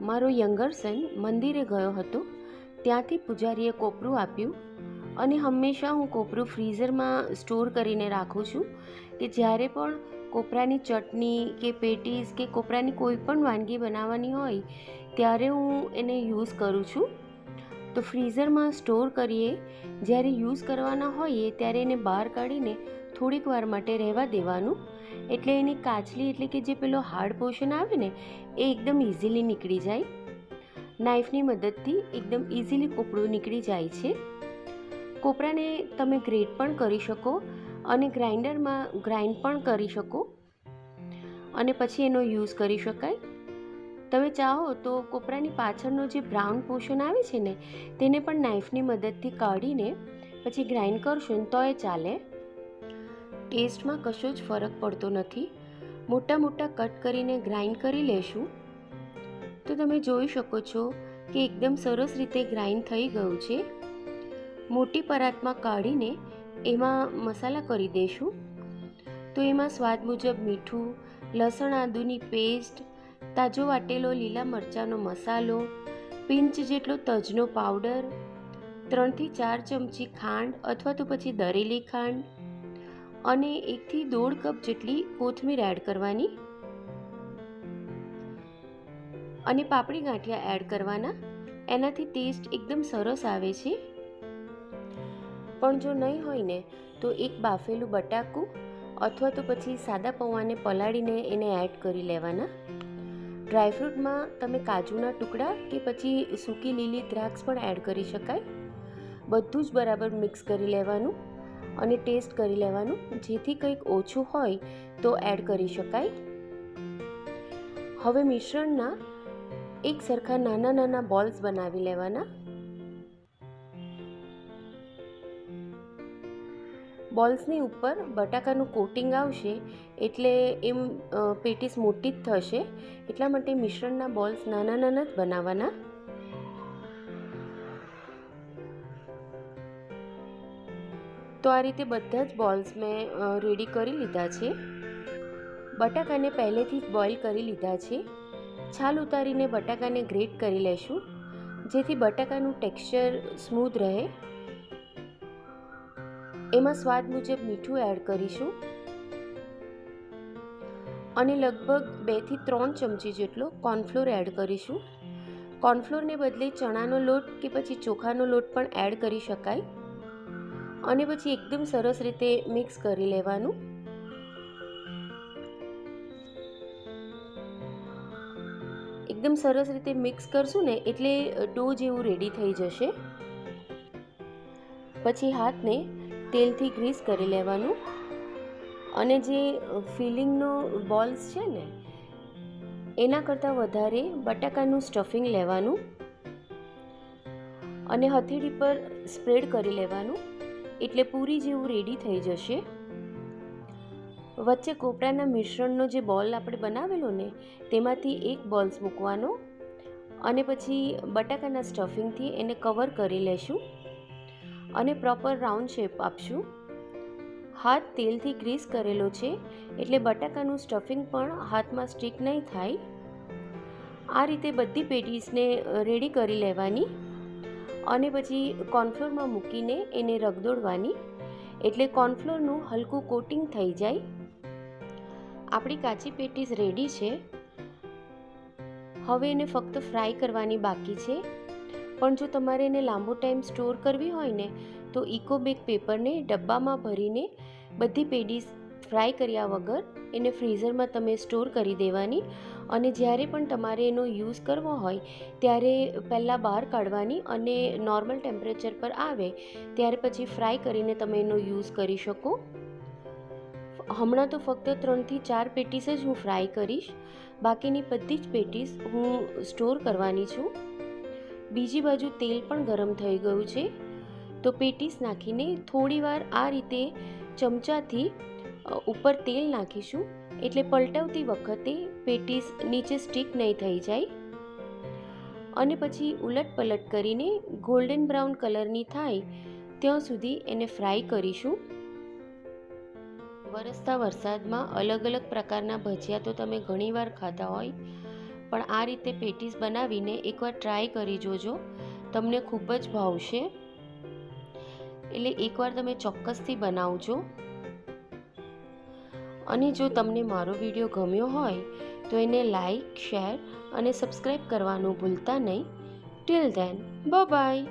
મારો યંગર સન મંદિરે ગયો હતો. ત્યાંથી પૂજારીએ કોપરું આપ્યું અને હંમેશા હું કોપરું ફ્રીઝરમાં સ્ટોર કરીને રાખું છું કે જ્યારે પણ કોપરાની ચટણી કે પેટીસ કે કોપરાની કોઈ પણ વાનગી બનાવવાની હોય, ત્યારે હું એને યુઝ કરું છું. તો ફ્રીઝરમાં સ્ટોર કરીએ, જ્યારે યુઝ કરવાના હોઈએ, ત્યારે એને બહાર કાઢીને થોડીક વાર માટે રહેવા દેવાનું. એટલે એની કાચલી એટલે કે જે પેલો હાર્ડ પોર્શન આવે ને, એ એકદમ ઇઝીલી નીકળી જાય. નાઇફની મદદથી એકદમ ઇઝીલી કોપડું નીકળી જાય છે. કોપરાને તમે ગ્રેટ પણ કરી શકો અને ગ્રાઇન્ડરમાં ગ્રાઇન્ડ પણ કરી શકો. અને પછી એનો યુઝ કરી શકાય. તમે ચાહો તો કોપરાની પાછળનો જે બ્રાઉન પોર્શન આવે છે ને, તેને પણ નાઇફની મદદથી કાઢીને પછી ગ્રાઇન્ડ કરશો ને તો એ ચાલે. ટેસ્ટમાં કશો જ ફરક પડતો નથી. મોટા મોટા કટ કરીને ગ્રાઇન્ડ કરી લેશું. તો તમે જોઈ શકો છો કે એકદમ સરસ રીતે ગ્રાઇન્ડ થઈ ગયું છે. મોટી પરાતમાં કાઢીને એમાં મસાલા કરી દઈશું તો એમાં સ્વાદ મુજબ મીઠું, લસણ આદુની પેસ્ટ, તાજો વાટેલો લીલા મરચાંનો મસાલો, પિંચ જેટલો તજનો પાવડર, ત્રણથી ચાર ચમચી ખાંડ અથવા તો પછી દરેલી ખાંડ અને એકથી દોઢ કપ જેટલી કોથમીર એડ કરવાની. અને પાપડી ગાંઠિયા એડ કરવાના. એનાથી ટેસ્ટ એકદમ સરસ આવે છે. પણ જો નહીં હોય ને, તો એક બાફેલું બટાકું અથવા તો પછી સાદા પૌવાને પલાળીને એને એડ કરી લેવાના. ડ્રાયફ્રૂટમાં તમે કાજુના ટુકડા કે પછી સૂકી લીલી દ્રાક્ષ પણ એડ કરી શકાય. બધું જ બરાબર મિક્સ કરી લેવાનું. અને ટેસ્ટ કરી લેવાનું. જેથી કંઈક ઓછું હોય તો એડ કરી શકાય. હવે મિશ્રણના એક સરખા નાના નાના બોલ્સ બનાવી લેવાના. બોલ્સની ઉપર બટાકાનું કોટિંગ આવશે એટલે એમ પેટીસ મોટી જ થશે. એટલા માટે મિશ્રણના બોલ્સ નાના નાના જ બનાવવાના. તો આ રીતે બધા જ બોલ્સ મેં રેડી કરી લીધા છે. બટાકાને પહેલેથી જ બોઇલ કરી લીધા છે. છાલ ઉતારીને બટાકાને ગ્રેટ કરી લેશું, જેથી બટાકાનું ટેક્સચર સ્મૂથ રહે. એમાં સ્વાદ મુજબ મીઠું એડ કરીશું. અને લગભગ બેથી ત્રણ ચમચી જેટલો કોર્નફ્લોર એડ કરીશું. કોર્નફ્લોરને બદલે ચણાનો લોટ કે પછી ચોખાનો લોટ પણ એડ કરી શકાય. અને પછી એકદમ સરસ રીતે મિક્સ કરી લેવાનું. એકદમ સરસ રીતે મિક્સ કરશું ને એટલે ડો જેવું રેડી થઈ જશે. પછી હાથને તેલથી ગ્રીસ કરી લેવાનું. અને જે ફિલિંગનો બોલ્સ છે ને, એના કરતાં વધારે બટાકાનું સ્ટફિંગ લેવાનું. અને હથેળી પર સ્પ્રેડ કરી લેવાનું. એટલે પૂરી જેવું રેડી થઈ જશે. વચ્ચે કોપરાના મિશ્રણનો જે બોલ આપણે બનાવેલો ને, તેમાંથી એક બોલ્સ મૂકવાનો અને પછી બટાકાના સ્ટફિંગથી એને કવર કરી લેશું અને પ્રોપર રાઉન્ડ શેપ આપશું. હાથ તેલથી ગ્રીસ કરેલો છે, એટલે બટાકાનું સ્ટફિંગ પણ હાથમાં સ્ટીક નહીં થાય. આ રીતે બધી પેટીસને રેડી કરી લેવાની. અને પછી કોર્નફ્લોરમાં મૂકીને એને રગદોડવાની એટલે કોર્નફ્લોરનું હલકું કોટિંગ થઈ જાય. આપણી કાચી પેટીસ રેડી છે. હવે એને ફક્ત ફ્રાય કરવાની બાકી છે. પણ જો તમારે એને લાંબો ટાઈમ સ્ટોર કરવી હોય ને, તો ઇકોબેક પેપરને ડબ્બામાં ભરીને બધી પેડીસ ફ્રાય કર્યા વગર એને ફ્રીઝરમાં તમે સ્ટોર કરી દેવાની. અને જ્યારે પણ તમારે એનો યુઝ કરવો હોય, ત્યારે પહેલાં બહાર કાઢવાની અને નોર્મલ ટેમ્પરેચર પર આવે, ત્યારે પછી ફ્રાય કરીને તમે એનો યુઝ કરી શકો. હમણાં તો ફક્ત ત્રણથી ચાર પેટીસ જ હું ફ્રાય કરીશ. બાકીની બધી જ પેટીસ હું સ્ટોર કરવાની છું. બીજી બાજુ તેલ પણ ગરમ થઈ ગયું છે. તો પેટીસ નાખીને થોડીવાર આ રીતે ચમચાથી ઉપર તેલ નાખીશું. એટલે પલટાવતી વખતે પેટીસ નીચે સ્ટીક નહીં થઈ જાય. અને પછી ઉલટ પલટ કરીને ગોલ્ડન બ્રાઉન કલરની થાય, ત્યાં સુધી એને ફ્રાય કરીશું. વરસતા વરસાદમાં અલગ અલગ પ્રકારના ભજીયા તો તમે ઘણીવાર ખાધા હોય, પણ આ રીતે પેટીસ બનાવીને એકવાર ટ્રાય કરી જોજો. તમને ખૂબ જ ભાવશે. એટલે એકવાર તમે ચોક્કસથી બનાવજો. અને જો તમને મારો વીડિયો ગમ્યો હોય, તો એને લાઈક, શેર અને સબસ્ક્રાઈબ કરવાનું ભૂલતા નહીં. Till then by